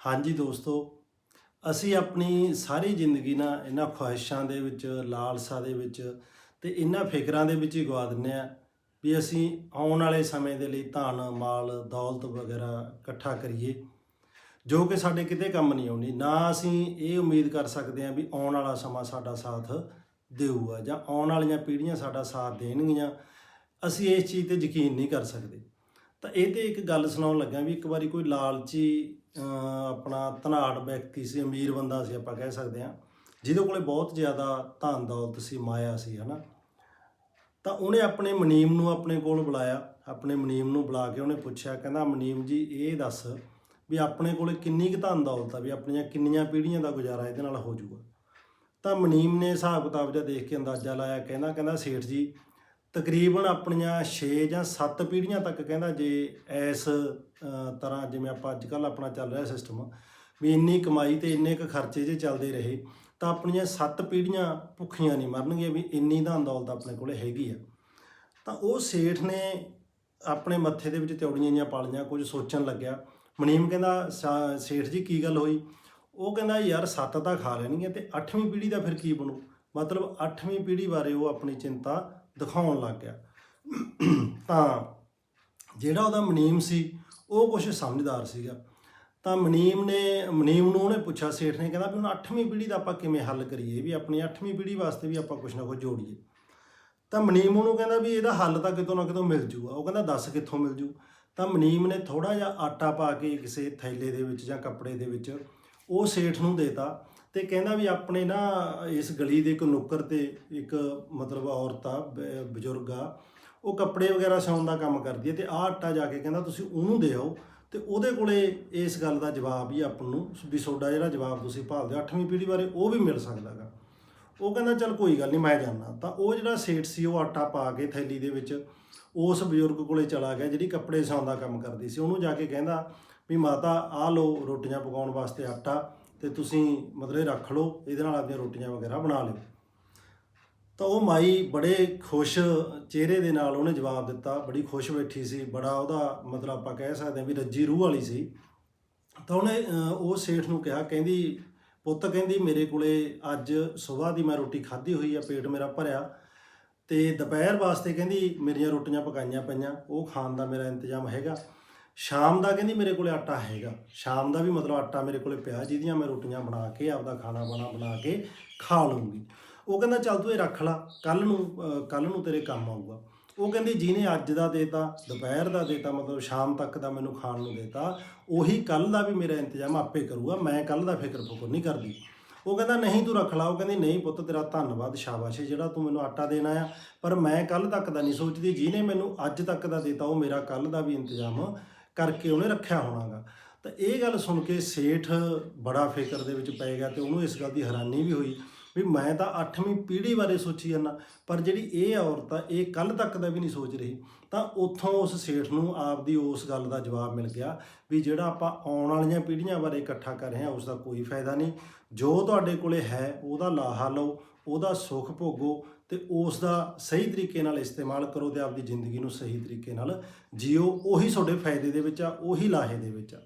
ਹਾਂਜੀ ਦੋਸਤੋ, ਅਸੀਂ ਆਪਣੀ ਸਾਰੀ ਜ਼ਿੰਦਗੀ ਨਾ ਇਹਨਾਂ ਖੁਆਇਸ਼ਾਂ ਦੇ ਵਿੱਚ, ਲਾਲਸਾ ਦੇ ਵਿੱਚ ਤੇ ਇਹਨਾਂ ਫਿਕਰਾਂ ਦੇ ਵਿੱਚ ਹੀ ਗਵਾ ਦਿੰਨੇ ਆ ਵੀ ਅਸੀਂ ਆਉਣ ਵਾਲੇ ਸਮੇਂ ਦੇ ਲਈ ਧਨ, ਮਾਲ, ਦੌਲਤ ਵਗੈਰਾ ਇਕੱਠਾ ਕਰੀਏ, ਜੋ ਕਿ ਸਾਡੇ ਕਿਤੇ ਕੰਮ ਨਹੀਂ ਆਉਣੀ ਨਾ ਅਸੀਂ ਇਹ ਉਮੀਦ ਕਰ ਸਕਦੇ ਹਾਂ ਵੀ ਆਉਣ ਵਾਲਾ ਸਮਾਂ ਸਾਡਾ ਸਾਥ ਦੇਊਗਾ ਜਾਂ ਆਉਣ ਵਾਲੀਆਂ ਪੀੜ੍ਹੀਆਂ ਸਾਡਾ ਸਾਥ ਦੇਣਗੀਆਂ। ਅਸੀਂ ਇਸ ਚੀਜ਼ ਤੇ ਯਕੀਨ ਨਹੀਂ ਕਰ ਸਕਦੇ। ਤਾਂ ਇਹ ਤੇ ਇੱਕ ਗੱਲ ਸੁਣਾਉਣ ਲੱਗਾ ਵੀ ਇੱਕ ਵਾਰੀ ਕੋਈ ਲਾਲਚੀ ਆਪਣਾ ਧਨਾੜ ਵਿਅਕਤੀ ਸੀ, ਅਮੀਰ ਬੰਦਾ ਸੀ ਆਪਾਂ ਕਹਿ ਸਕਦੇ ਹਾਂ, ਜਿਹਦੇ ਕੋਲੇ ਬਹੁਤ ਜ਼ਿਆਦਾ ਧਨ ਦੌਲਤ ਸੀ, ਮਾਇਆ ਸੀ, ਹਨਾ। ਤਾਂ ਉਹਨੇ ਆਪਣੇ ਮਨੀਮ ਨੂੰ ਆਪਣੇ ਕੋਲ ਬੁਲਾਇਆ, ਆਪਣੇ ਮਨੀਮ ਨੂੰ ਬੁਲਾ ਕੇ ਉਹਨੇ ਪੁੱਛਿਆ, ਕਹਿੰਦਾ, ਮਨੀਮ ਜੀ, ਇਹ ਦੱਸ ਵੀ ਆਪਣੇ ਕੋਲੇ ਕਿੰਨੀ ਕੁ ਧਨ ਦੌਲਤ ਆ, ਵੀ ਆਪਣੀਆਂ ਕਿੰਨੀਆਂ ਪੀੜ੍ਹੀਆਂ ਦਾ ਗੁਜ਼ਾਰਾ ਇਹਦੇ ਨਾਲ ਹੋ ਜਾਊਗਾ? ਤਾਂ ਮਨੀਮ ਨੇ ਹਿਸਾਬ ਕਿਤਾਬ ਜਿਹਾ ਦੇਖ ਕੇ ਅੰਦਾਜ਼ਾ ਲਾਇਆ, ਕਹਿੰਦਾ ਕਹਿੰਦਾ, ਸੇਠ ਜੀ ਤਕਰੀਬਨ ਆਪਣੀਆਂ 6 ਜਾਂ 7 ਪੀੜ੍ਹੀਆਂ ਤੱਕ ਕਹਿੰਦਾ ਜੇ ਇਸ ਤਰ੍ਹਾਂ ਜਿਵੇਂ ਆਪਾਂ ਅੱਜ ਕੱਲ ਆਪਣਾ ਚੱਲ ਰਿਹਾ ਸਿਸਟਮ ਵੀ ਇੰਨੀ ਕਮਾਈ ਤੇ ਇੰਨੇ ਕੁ ਖਰਚੇ ਜੇ ਚੱਲਦੇ ਰਹੇ, ਤਾਂ ਆਪਣੀਆਂ 7 ਪੀੜ੍ਹੀਆਂ ਭੁੱਖੀਆਂ ਨਹੀਂ ਮਰਨਗੀਆਂ ਵੀ ਇੰਨੀ ਧਨ ਦੌਲਤ ਆਪਣੇ ਕੋਲੇ ਹੈਗੀ ਆ। ਤਾਂ ਉਹ ਸੇਠ ਨੇ ਆਪਣੇ ਮੱਥੇ ਦੇ ਵਿੱਚ ਤਿਉੜੀਆਂ ਜੀਆਂ ਪਾਲੀਆਂ, ਕੁਝ ਸੋਚਣ ਲੱਗਿਆ। ਮਨੀਮ ਕਹਿੰਦਾ, ਸਾ- ਸੇਠ ਜੀ ਕੀ ਗੱਲ ਹੋਈ? ਉਹ ਕਹਿੰਦਾ, ਯਾਰ ਸੱਤ ਤਾਂ ਖਾ ਲੈਣਗੀਆਂ ਤੇ 8ਵੀਂ ਪੀੜ੍ਹੀ ਦਾ ਫਿਰ ਕੀ ਬਣੂ? ਮਤਲਬ 8ਵੀਂ ਪੀੜ੍ਹੀ ਬਾਰੇ ਉਹ ਆਪਣੀ ਚਿੰਤਾ ਦਿਖਾਉਣ ਲੱਗ ਗਿਆ। ਤਾਂ ਜਿਹੜਾ ਉਹਦਾ ਮਨੀਮ ਸੀ, ਉਹ ਕੁਝ ਸਮਝਦਾਰ ਸੀਗਾ। ਤਾਂ ਮਨੀਮ ਨੇ, ਮਨੀਮ ਨੂੰ ਉਹਨੇ ਪੁੱਛਿਆ, ਸੇਠ ਨੇ ਕਹਿੰਦਾ ਵੀ ਹੁਣ 8ਵੀਂ ਪੀੜ੍ਹੀ ਦਾ ਆਪਾਂ ਕਿਵੇਂ ਹੱਲ ਕਰੀਏ? ਵੀ ਆਪਣੀ 8ਵੀਂ ਪੀੜ੍ਹੀ ਵਾਸਤੇ ਵੀ ਆਪਾਂ ਕੁਝ ਨਾ ਕੁਝ ਜੋੜੀਏ। ਤਾਂ ਮਨੀਮ ਉਹਨੂੰ ਕਹਿੰਦਾ ਵੀ ਇਹਦਾ ਹੱਲ ਤਾਂ ਕਿਤੋਂ ਨਾ ਕਿਤੋਂ ਮਿਲ ਜੂਗਾ। ਉਹ ਕਹਿੰਦਾ, ਦੱਸ ਕਿੱਥੋਂ ਮਿਲ ਜੂ? ਤਾਂ ਮਨੀਮ ਨੇ ਥੋੜਾ ਜਿਹਾ ਆਟਾ ਪਾ ਕੇ ਕਿਸੇ ਥੈਲੇ ਦੇ ਵਿੱਚ ਜਾਂ ਕੱਪੜੇ ਦੇ ਵਿੱਚ ਉਹ ਸੇਠ ਨੂੰ ਦੇਤਾ। ਤੇ ਕਹਿੰਦਾ ਵੀ ਆਪਣੇ ਨਾ ਇਸ ਗਲੀ ਦੇ ਇੱਕ ਨੁੱਕਰ ਤੇ ਇੱਕ ਮਤਲਬ ਔਰਤ ਆ, ਬ- ਬਜ਼ੁਰਗ ਆ, ਉਹ ਕੱਪੜੇ ਵਗੈਰਾ ਸਿਉਣ ਦਾ ਕੰਮ ਕਰਦੀ ਹੈ ਤੇ ਆਹ ਆਟਾ ਜਾ ਕੇ ਕਹਿੰਦਾ ਤੁਸੀਂ ਉਹਨੂੰ ਦਿਓ ਆਓ ਤੇ ਉਹਦੇ ਕੋਲੇ ਇਸ ਗੱਲ ਦਾ ਜਵਾਬ ਹੀ ਆਪਾਂ ਨੂੰ ਵੀ ਤੁਹਾਡਾ ਜਿਹੜਾ ਜਵਾਬ ਤੁਸੀਂ ਭਾਲਦੇ ਹੋ 8ਵੀਂ ਪੀੜ੍ਹੀ ਬਾਰੇ ਉਹ ਵੀ ਮਿਲ ਸਕਦਾਗਾ ਉਹ ਕਹਿੰਦਾ ਚੱਲ ਕੋਈ ਗੱਲ ਨਹੀਂ ਮੈਂ ਜਾਣਾ ਤਾਂ ਉਹ ਜਿਹੜਾ ਸੇਠ ਸੀ ਉਹ ਆਟਾ ਪਾ ਕੇ ਥੈਲੀ ਦੇ ਵਿੱਚ ਉਸ ਬਜ਼ੁਰਗ ਕੋਲੇ ਚਲਾ ਗਿਆ ਜਿਹੜੀ ਕੱਪੜੇ ਸਿਉਣ ਦਾ ਕੰਮ ਕਰਦੀ ਸੀ। ਉਹਨੂੰ ਜਾ ਕੇ ਕਹਿੰਦਾ ਵੀ ਮਾਤਾ ਆਹ ਲਓ ਰੋਟੀਆਂ ਪਕਾਉਣ ਵਾਸਤੇ ਆਟਾ ਤੇ ਤੁਸੀਂ ਮਤਲਬ ਇਹ ਰੱਖ ਲਓ, ਇਹਦੇ ਨਾਲ ਆਪਣੀਆਂ ਰੋਟੀਆਂ ਵਗੈਰਾ ਬਣਾ ਲਿਓ। ਤਾਂ ਉਹ ਮਾਈ ਬੜੇ ਖੁਸ਼ ਚਿਹਰੇ ਦੇ ਨਾਲ ਉਹਨੇ ਜਵਾਬ ਦਿੱਤਾ, ਬੜੀ ਖੁਸ਼ ਬੈਠੀ ਸੀ, ਬੜਾ ਉਹਦਾ ਮਤਲਬ ਆਪਾਂ ਕਹਿ ਸਕਦੇ ਹਾਂ ਵੀ ਰੱਜੀ ਰੂਹ ਵਾਲੀ ਸੀ। ਤਾਂ ਉਹਨੇ ਉਹ ਸੇਠ ਨੂੰ ਕਿਹਾ, ਕਹਿੰਦੀ, ਪੁੱਤ ਕਹਿੰਦੀ, ਮੇਰੇ ਕੋਲੇ ਅੱਜ ਸਵੇਰ ਦੀ ਮੈਂ ਰੋਟੀ ਖਾਧੀ ਹੋਈ ਆ, ਪੇਟ ਮੇਰਾ ਭਰਿਆ। ਤੇ ਦੁਪਹਿਰ ਵਾਸਤੇ ਕਹਿੰਦੀ, ਮੇਰੀਆਂ ਰੋਟੀਆਂ ਪਕਾਈਆਂ ਪਈਆਂ, ਉਹ ਖਾਣ ਦਾ ਮੇਰਾ ਇੰਤਜ਼ਾਮ ਹੈਗਾ। ਸ਼ਾਮ ਦਾ ਕਹਿੰਦੀ ਮੇਰੇ ਕੋਲੇ ਆਟਾ ਹੈਗਾ। ਸ਼ਾਮ ਦਾ ਵੀ ਮਤਲਬ ਆਟਾ ਮੇਰੇ ਕੋਲੇ ਪਿਆ, ਜਿਹਦੀਆਂ ਮੈਂ ਰੋਟੀਆਂ ਬਣਾ ਕੇ, ਆਪਦਾ ਖਾਣਾ ਬਣਾ ਬਣਾ ਕੇ ਖਾ ਲੂੰਗੀ ਉਹ ਕਹਿੰਦਾ, ਚੱਲ ਤੂੰ ਇਹ ਰੱਖ ਲਾ ਕੱਲ ਨੂੰ ਕੱਲ ਨੂੰ ਤੇਰੇ ਕੰਮ ਆਊਗਾ। ਉਹ ਕਹਿੰਦੀ, ਜਿਹਨੇ ਅੱਜ ਦਾ ਦੇਤਾ, ਦੁਪਹਿਰ ਦਾ ਦੇਤਾ, ਮਤਲਬ ਸ਼ਾਮ ਤੱਕ ਦਾ ਮੈਨੂੰ ਖਾਣ ਨੂੰ ਦੇਤਾ, ਉਹੀ ਕੱਲ ਦਾ ਵੀ ਮੇਰਾ ਇੰਤਜ਼ਾਮ ਆਪੇ ਕਰੂਗਾ, ਮੈਂ ਕੱਲ ਦਾ ਫਿਕਰ ਫੁਕਰ ਨਹੀਂ ਕਰਦੀ। ਉਹ ਕਹਿੰਦਾ, ਨਹੀਂ ਤੂੰ ਰੱਖ ਲਾ। ਉਹ ਕਹਿੰਦੀ, ਨਹੀਂ ਪੁੱਤ, ਤੇਰਾ ਧੰਨਵਾਦ ਸ਼ਾਬਾਸ਼ ਜਿਹੜਾ ਤੂੰ ਮੈਨੂੰ ਆਟਾ ਦੇਣਾ ਆ ਪਰ ਮੈਂ ਕੱਲ ਤੱਕ ਦਾ ਨਹੀਂ ਸੋਚਦੀ, ਜਿਹਨੇ ਮੈਨੂੰ ਅੱਜ ਤੱਕ ਦਾ ਦੇਤਾ, ਉਹ ਮੇਰਾ ਕੱਲ ਦਾ ਵੀ ਇੰਤਜ਼ਾਮ ਕਰਕੇ ਉਹਨੇ ਰੱਖਿਆ ਹੋਣਾਗਾ। ਤਾਂ ਇਹ ਗੱਲ ਸੁਣ ਕੇ ਸੇਠ ਬੜਾ ਫਿਕਰ ਦੇ ਵਿੱਚ ਪੈ ਗਿਆ ਤੇ ਉਹਨੂੰ ਇਸ ਗੱਲ ਦੀ ਹੈਰਾਨੀ ਵੀ ਹੋਈ ਵੀ ਮੈਂ ਤਾਂ 8ਵੀਂ ਪੀੜ੍ਹੀ ਬਾਰੇ ਸੋਚੀ ਜਾਂਦਾ, ਪਰ ਜਿਹੜੀ ਇਹ ਔਰਤ ਆ, ਇਹ ਕੱਲ ਤੱਕ ਦਾ ਵੀ ਨਹੀਂ ਸੋਚ ਰਹੀ। ਤਾਂ ਉੱਥੋਂ ਉਸ ਸੇਠ ਨੂੰ ਆਪਦੀ ਉਸ ਗੱਲ ਦਾ ਜਵਾਬ ਮਿਲ ਗਿਆ ਵੀ ਜਿਹੜਾ ਆਪਾਂ ਆਉਣ ਵਾਲੀਆਂ ਪੀੜ੍ਹੀਆਂ ਬਾਰੇ ਇਕੱਠਾ ਕਰ ਰਹੇ ਹਾਂ ਉਸ ਦਾ ਕੋਈ ਫਾਇਦਾ ਨਹੀਂ। ਜੋ ਤੁਹਾਡੇ ਕੋਲੇ ਹੈ, ਉਹਦਾ ਲਾਹਾ ਲਓ, ਉਹਦਾ ਸੁੱਖ ਭੋਗੋ ਤੇ ਉਸ ਦਾ ਸਹੀ ਤਰੀਕੇ ਨਾਲ ਇਸਤੇਮਾਲ ਕਰੋ ਤੇ ਆਪਦੀ ਜ਼ਿੰਦਗੀ ਨੂੰ ਸਹੀ ਤਰੀਕੇ ਨਾਲ ਜੀਓ। ਉਹੀ ਤੁਹਾਡੇ ਫਾਇਦੇ ਦੇ ਵਿੱਚ ਆ, ਉਹੀ ਲਾਹੇ ਦੇ ਵਿੱਚ ਆ।